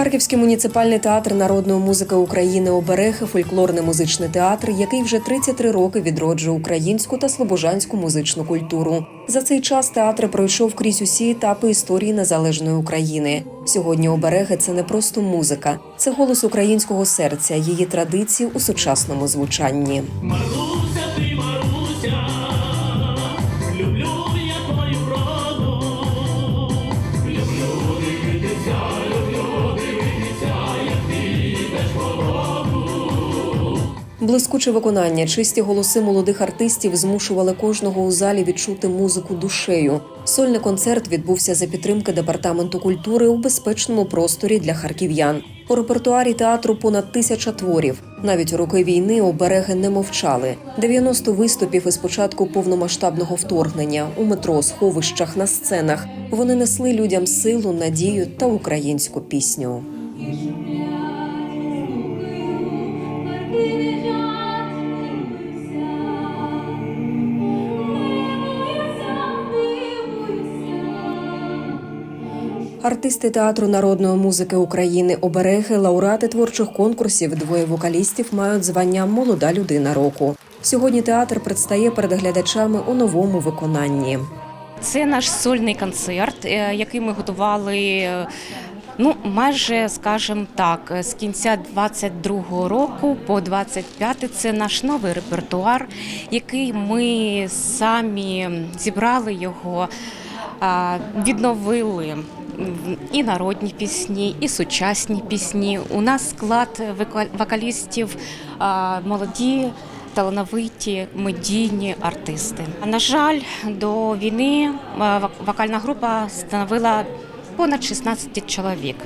Харківський муніципальний театр народної музики України Обереги фольклорний музичний театр, який вже 33 роки відроджує українську та слобожанську музичну культуру. За цей час театр пройшов крізь усі етапи історії незалежної України. Сьогодні обереги це не просто музика, це голос українського серця, її традиції у сучасному звучанні. Блискуче виконання, чисті голоси молодих артистів змушували кожного у залі відчути музику душею. Сольний концерт відбувся за підтримки департаменту культури у безпечному просторі для харків'ян. У репертуарі театру понад тисяча творів. Навіть у роки війни обереги не мовчали. 90 виступів із початку повномасштабного вторгнення у метро, сховищах на сценах. Вони несли людям силу, надію та українську пісню. Артисти театру народної музики України обереги, лауреати творчих конкурсів, двоє вокалістів мають звання Молода людина року. Сьогодні театр предстає перед глядачами у новому виконанні. Це наш сольний концерт, е, який ми готували. е, Ну, майже, скажімо так, з кінця 22-го року по 25-й це наш новий репертуар, який ми самі зібрали його, відновили і народні пісні, і сучасні пісні. У нас склад вокалістів молоді талановиті медійні артисти. На жаль, до війни вокальна група становила понад 16 чоловік.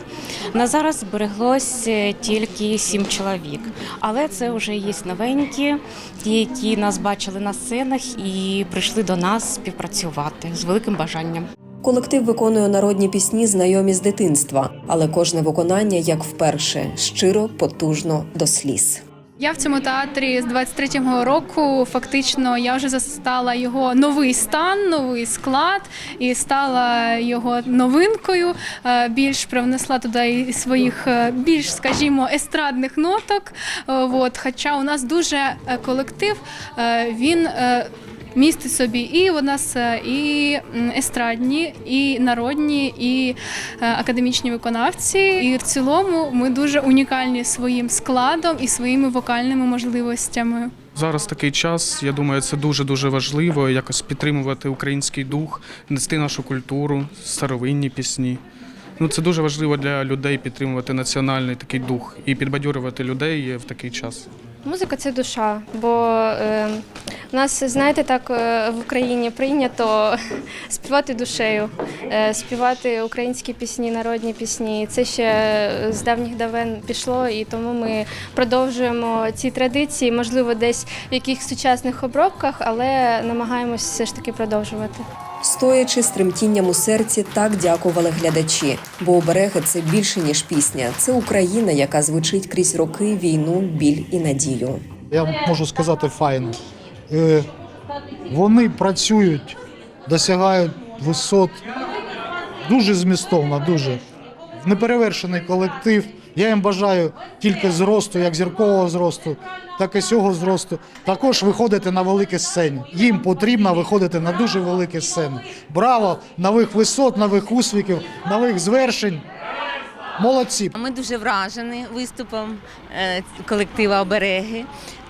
На зараз збереглось е, тільки 7 чоловік, але це вже є новенькі, ті, які нас бачили на сценах і прийшли до нас співпрацювати з великим бажанням. Колектив виконує народні пісні, знайомі з дитинства, але кожне виконання як вперше щиро, потужно до сліз. Я в цьому театрі з 23-го року. Фактично, я вже застала його новий стан, новий склад і стала його новинкою. Е, Більш привнесла туди своїх е, більш, скажімо, естрадних ноток. Е, От, хоча у нас дуже колектив, він. Містить собі і у нас е, і естрадні, і народні, і е, академічні виконавці. І в цілому ми дуже унікальні своїм складом і своїми вокальними можливостями. Зараз такий час. Я думаю, це дуже дуже важливо якось підтримувати український дух, нести нашу культуру, старовинні пісні. Ну це дуже важливо для людей підтримувати національний такий дух і підбадьорювати людей в такий час. Музика це душа, бо е, у нас, знаєте, так е, в Україні прийнято співати душею, е, співати українські пісні, народні пісні. Це ще з давніх давен пішло, і тому ми продовжуємо ці традиції, можливо, десь в якихось сучасних обробках, але намагаємось все ж таки продовжувати. Стоячи з тремтінням у серці, так дякували глядачі. Бо обереги це більше ніж пісня. Це Україна, яка звучить крізь роки, війну, біль і надію. я можу сказати файно. Е, Вони працюють, досягають висот дуже змістовно, дуже. Неперевершений колектив. Я їм бажаю тільки зросту, як зіркового зросту, так і цього зросту. Також виходити на великі сцені. Їм потрібно виходити на дуже великі сцени. Браво! Нових висот, нових успіхів, нових звершень. Молодці! Ми дуже вражені виступом е, колектива Обереги.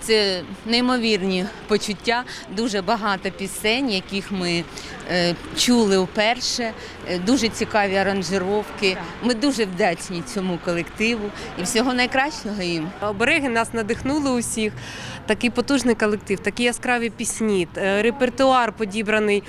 Це неймовірні почуття, дуже багато пісень, яких ми е, чули вперше. Е, Дуже цікаві аранжировки. Ми дуже вдячні цьому колективу і всього найкращого їм. Обереги нас надихнули усіх. Такий потужний колектив, такі яскраві пісні, е, репертуар подібраний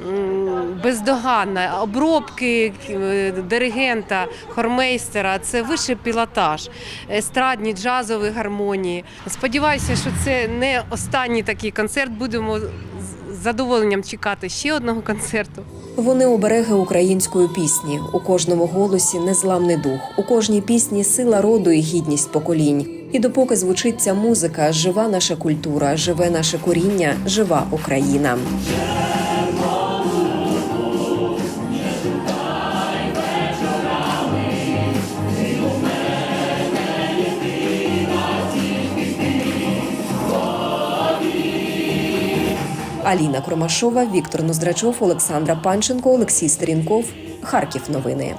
м, бездоганно, обробки е, диригента, хормейстера це вищий пілотаж, естрадні, джазові гармонії. Сподіваюся, що це не останній такий концерт. Будемо з задоволенням чекати ще одного концерту. Вони обереги української пісні. У кожному голосі незламний дух, у кожній пісні сила роду і гідність поколінь. І допоки звучить ця музика, жива наша культура, живе наше коріння, жива Україна. Аліна Кромашова, Віктор Ноздрачов, Олександра Панченко, Олексій Стерінков. Харків новини.